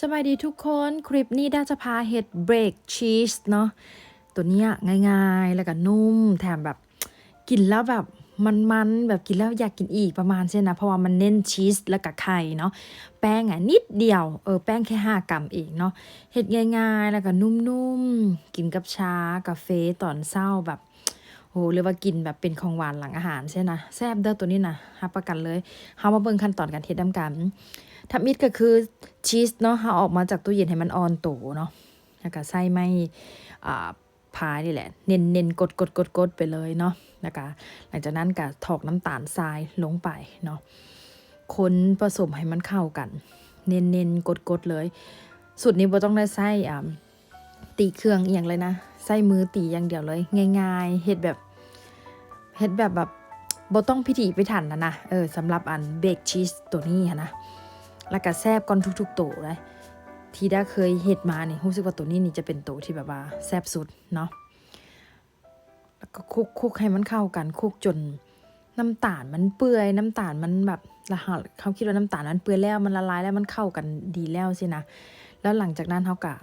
สบายดีทุกคนคลิปนี้ด้าจะพาเห็ดเบรกชีสเนาะตัวเนี้ยง่ายๆ แล้วก็นุ่ม แถมแบบกินแล้วแบบมันๆ แบบกินแล้วอยากกินอีกประมาณเช่นนะเพราะว่ามันเน้นชีสแล้วก็ไข่เนาะแป้งอะนิดเดียวเออแป้งแค่5กรัมเองเนาะเห็ดง่ายๆ แล้วก็นุ่มๆ กินกับชากาแฟตอนเช้าแบบโอ้เรียว่ากินแบบเป็นของหวานหลังอาหารใช่นะแซ่บเด้อตัวนี้นะรับประกันเลยเฮามาเบิ่งขั้นตอนการเฮ็ดนํกัน ทับมิดก็คือชีสเนาะเอาออกมาจากตู้เย็นให้มันออนโตเนาะแล้วก็ใส่ไม่อ่าพายนี่แหละ เน้นเน้นกดกดกดกดไปเลยเนาะนะคะหลังจากนั้นก็ถอกน้ำตาลทรายลงไปเนาะคนผสมให้มันเข้ากัน เน้นเน้นกดกดเลยสูตรนี้บ่ต้องได้ใส่อ่าตีเครื่องอย่างเลยนะใส่มือตีอย่างเดียวเลย ง่าย ๆเฮ็ดแบบเฮ็ดแบบแบบบ่ต้องพิถีพิถันนะนะเออสำหรับอันเบกชีสตัวนี้นะ แล้วก็แซบก่อนทุกๆโตเลยที่ได้เคยเห็ดมาเนี่ยรู้สึกว่าตัวนี้นี่จะเป็นโตที่แบบว่าแซบสุดเนาะแล้วก็คุกคุกให้มันเข้ากันคุกจนน้ำตาลมันเปื่อยน้ำตาลมันแบบละหะเขาคิดว่าน้ำตาลมันเปื่อยแล้วมันละลายแล้วมันเข้ากันดีแล้วสินะแล้วหลังจากนั้นเขากะ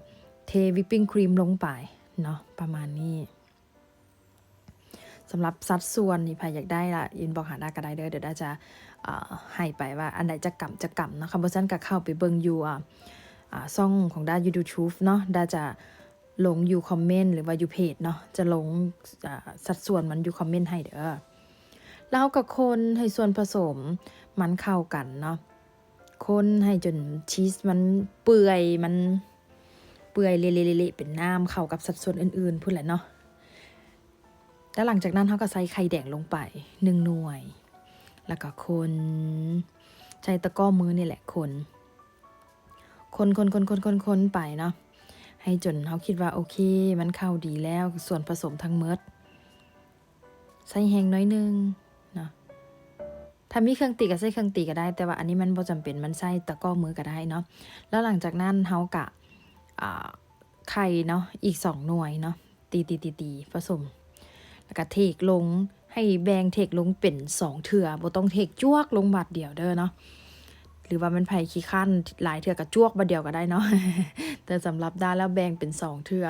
เทวิปปิ้งครีมลงไปเนาะประมาณนี้สำหรับสัดส่วนนี่พายอยากได้ละยินบอกหาได้ก็ได้เด้อเดี๋ยวได้จะ ให้ไปว่าอันไหนจะกำจะกำนะคำว่าสั้นก็เข้าไปเบิ่งอยู่อ่าซ่องของด้าน YouTube เนาะด้าจะลงอยู่คอมเมนต์หรือว่าอยู่เพจเนาะจะลงสัดส่วนมันอยู่คอมเมนต์ให้เด้อแล้วกับคนให้ส่วนผสมมันเข้ากันเนาะคนให้จนชีสมันเปื่อยมันเปื่อยเละๆๆเป็นน้ำเข้ากับสัดส่วนอื่นๆพูดแหละเนาะแล้วหลังจากนั้นเขาก็ใส่ไข่แดงลงไปหนึ่งหน่วย แล้วก็คนใช้ตะก้อมือนี่แหละคน คนคนคนคนคนคนไปเนาะให้จนเขาคิดว่าโอเค มันเข้าดีแล้วส่วนผสมทั้งเมดใส่แห้งน้อยนึงเนาะถ้ามีเครื่องตีก็ใส่เครื่องตีก็ได้ แต่ว่าอันนี้มันบ่จำเป็นมันใส่ตะก้อมือก็ได้เนาะแล้วหลังจากนั้นเขากะไข่เนาะอีกสองหน่วยเนาะตีตีตีตีผสม แล้วก็เทกลง ให้แบงเทกลงเป็นสองเถื่อบ่ต้องเทกจวกลงบาดเดียวเด้อเนาะหรือว่ามันไผขี้ขั้นหลายเถื่อกับจวกบาดเดียวก็ได้เนาะแต่สำหรับด้านแล้วแบงเป็นสองเถื่อ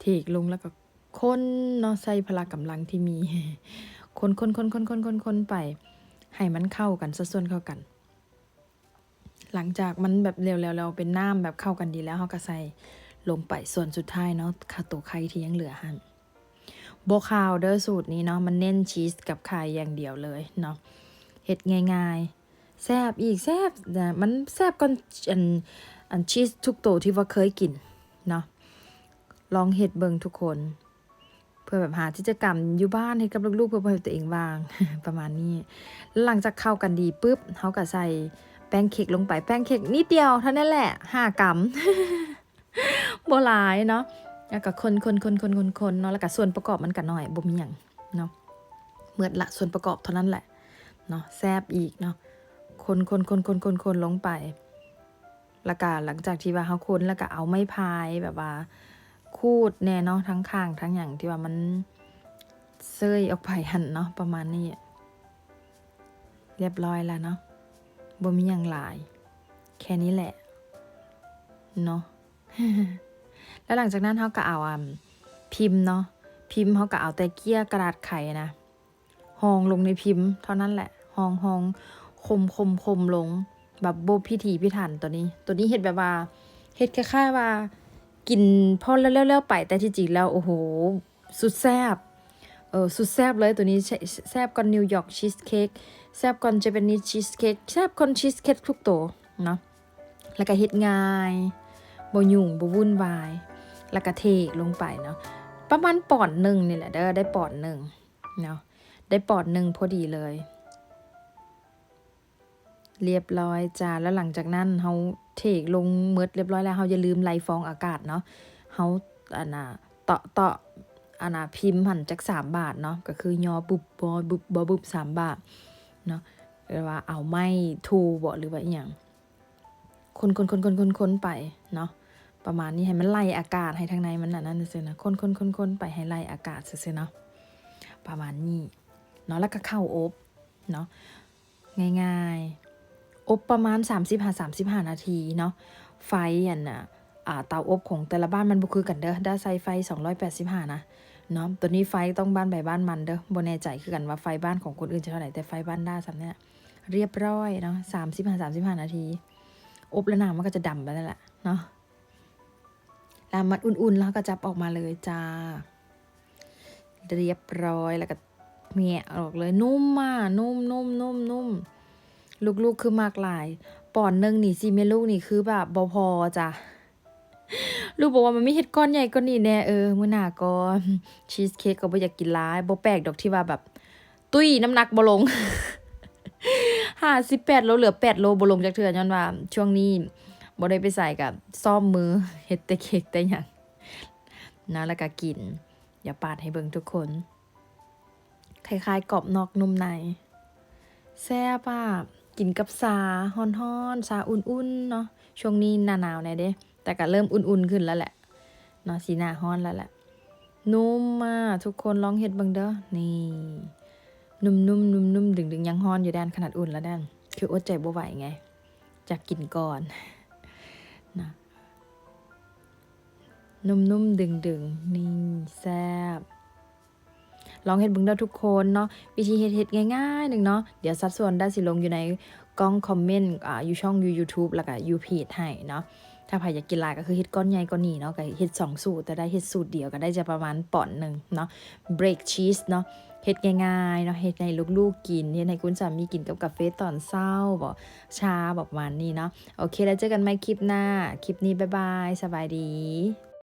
เทกลงแล้วก็คนเนาะใส่พละกำลังที่มี คนคนคนคนคนคนคนไปให้มันเข้ากันสัดส่วนเข้ากัน หลังจากมันแบบเร็วๆเราเป็นน้ำแบบเข้ากันดีแล้วเขาก็ใส่ลงไปส่วนสุดท้ายเนาะคาโตไข่ที่ยังเหลือหั่น โบคาวเดอร์สูตรนี้เนาะมันเน้นชีสกับไข่อย่างเดียวเลยเนาะเฮ็ดง่ายๆแซบอีกแซบแต่มันแซบก่อนอันอันชีสทุกตัวที่ว่าเคยกินเนาะลองเฮ็ดเบิงทุกคน เพื่อแบบหากิจกรรมอยู่บ้านให้กับลูกๆเพื่อให้ตัวเองว่างประมาณนี้แล้วหลังจากเข้ากันดีปุ๊บเขาก็ใส่แป้งเค้กลงไปแป้งเค้กนิดเดียวเท่านั้นแหละห้ากรัมโบหลายเนาะ แล้วก็คนคนคนคนคนคนเนาะแล้วก็ส่วนประกอบมันก็น้อยบ่มีหยังเนาะเมื่อละส่วนประกอบเท่านั้นแหละเนาะแซบอีกเนาะคนคนคนคนคนคนลงไปแล้วก็หลังจากที่ว่าเฮาคนแล้วก็เอาไม้พายแบบว่า คูดแน่เนาะทั้งข้างทั้งอย่างที่ว่ามันเซยออกไปหันเนาะประมาณนี้เรียบร้อยแล้วเนาะบ่มีหยังหลาย แค่นี้แหละ เนาะ แล้วหลังจากนั้นเขาก็เอาอะพิมพ์เนาะพิมพ์เขาก็เอาแต่เกี้ยกระดาษไขนะหองลงในพิมพ์ เท่านั้นแหละหองหองคมคมคมลง แบบโบพิถีพิถันตัวนี้ ตัวนี้เห็ดแบบว่าเห็ดคล้ายๆว่า กินพอแล้วแล้วๆไปแต่ที่จริงแล้วโอ้โห สุดแซบเออสุดแซบเลยตัวนี้แซบก่อนนิวยอร์กชีสเค้กแซบก่อนเจแปนิสชีสเค้กแซบก่อนชีสเค้กทุกตัวเนาะแล้วก็เฮ็ดง่ายบ่ยุ่งบ่วุ่นวาย แล้วก็เทลงไปเนาะประมาณปอนด์หนึ่งนี่แหละเด้อได้ปอนด์หนึ่งเนาะได้ปอนด์หนึ่งพอดีเลย เรียบร้อยจ้าแล้วหลังจากนั้นเฮาเทลงเมดเรียบร้อยแล้วเฮาอย่าลืมไล่ฟองอากาศเนาะเฮาอันน่ะเตาะเตาะอันน่ะพิมพ์หันจากสามบาทเนาะก็คือยอบุบบอบุบบอบุบสามบาทเนาะหรือว่าเอาไม้ทูบ่หรือว่าอีหยังคนคนคนคนคนคนไปเนาะ ประมาณนี้ให้มันไล่อากาศให้ทางในมันน่ะนั่นซื่อๆนะคนคนคนคนไปให้ไล่อากาศซื่อๆเนาะประมาณนี้เนาะแล้วก็เข้าอบเนาะง่ายๆ อบประมาณ 30-35 นาทีเนาะไฟอันน่ะอ่าเตาอบของแต่ละบ้านมันบ่คือกันเด้อได้ใส่ไฟ 285 นะเนาะตัวนี้ไฟต้องบ้านใบบ้านมันเด้อบ่แน่ใจคือกันว่าไฟบ้านของคนอื่นจะเท่าไหร่แต่ไฟบ้านด้าสำเนี่ยเรียบร้อยเนาะ35-35นาที อบแล้วน้ำมันก็จะดำไปนั่นแหละเนาะ แล้วมันอุ่นๆ แล้วก็จับออกมาเลยจ้า เรียบร้อยแล้วก็เมียออกเลยนุ่มมากนุ่มนุ่มนุ่มนุ่มลูกๆคือมากหลายปอนหนึ่งนี่สิแม่ลูกนี่คือแบบบพอจ้ะลูกบอกว่ามันไม่เห็ดก้อนใหญ่ก้อนนี้แน่เออมื้อหน้าก่อนชีสเค้กก็บ่อยากกินหลายบ่แปลกดอกที่ว่าแบบ ตุ้ยน้ำหนักบ่ลงห้าสิบแปดโลเหลือแปดโลบ่ลงจากเถื่อย้อนว่า ช่วงนี้ บ่ได้ไปใส่กับซ่อมมือเฮ็ดแต่เค้กแต่หยังนะแล้วก็กิน อย่าปาดให้เบิ่งทุกคน คล้ายๆกรอบนอกนุ่มใน แซ่บอะกินกับซาฮ้อนๆซาอุ่นๆเนาะช่วงนี้หน้าหนาวแน่เด้ แต่ก็เริ่มอุ่นๆขึ้นแล้วแหละเนาะสีหน้าฮ้อนแล้วแหละ นุ่มมากทุกคนลองเฮ็ดเบิ่งเด้อนี่นุ่มๆนุ่มๆดึงๆยังฮ้อนอยู่ด้านขนาดอุ่นแล้วด้านคืออดใจบ่ไหวไงจะกินก่อน นะนุ่มๆ ดึงๆ นี่แซบลองเห็ดบึงได้ทุกคนเนาะวิธีเห็ดเห็ดง่ายๆหนึ่งเนาะเดี๋ยวสัดส่วนได้สิลงอยู่ในกล้องคอมเมนต์อ่าอยู่ช่องยูยูทูบแล้วก็ยูเพจให้เนาะ ถ้าไผอยากกินหลายก็คือเฮ็ดก้อนใหญ่ก้อนนี้เนาะก็เฮ็ดสองสูตร แต่ได้เฮ็ดสูตรเดียวก็ได้จะประมาณปอนหนึ่งเนาะเบรกชีสเนาะเฮ็ดง่ายๆเนาะเฮ็ดให้ลูกๆกินเฮ็ดให้คุณสามีกินกับกาแฟตอนเช้าบ่ชาแบบประมาณนี้เนาะโอเคแล้วเจอกันใหม่คลิปหน้า คลิปนี้บ๊ายบายสบายดี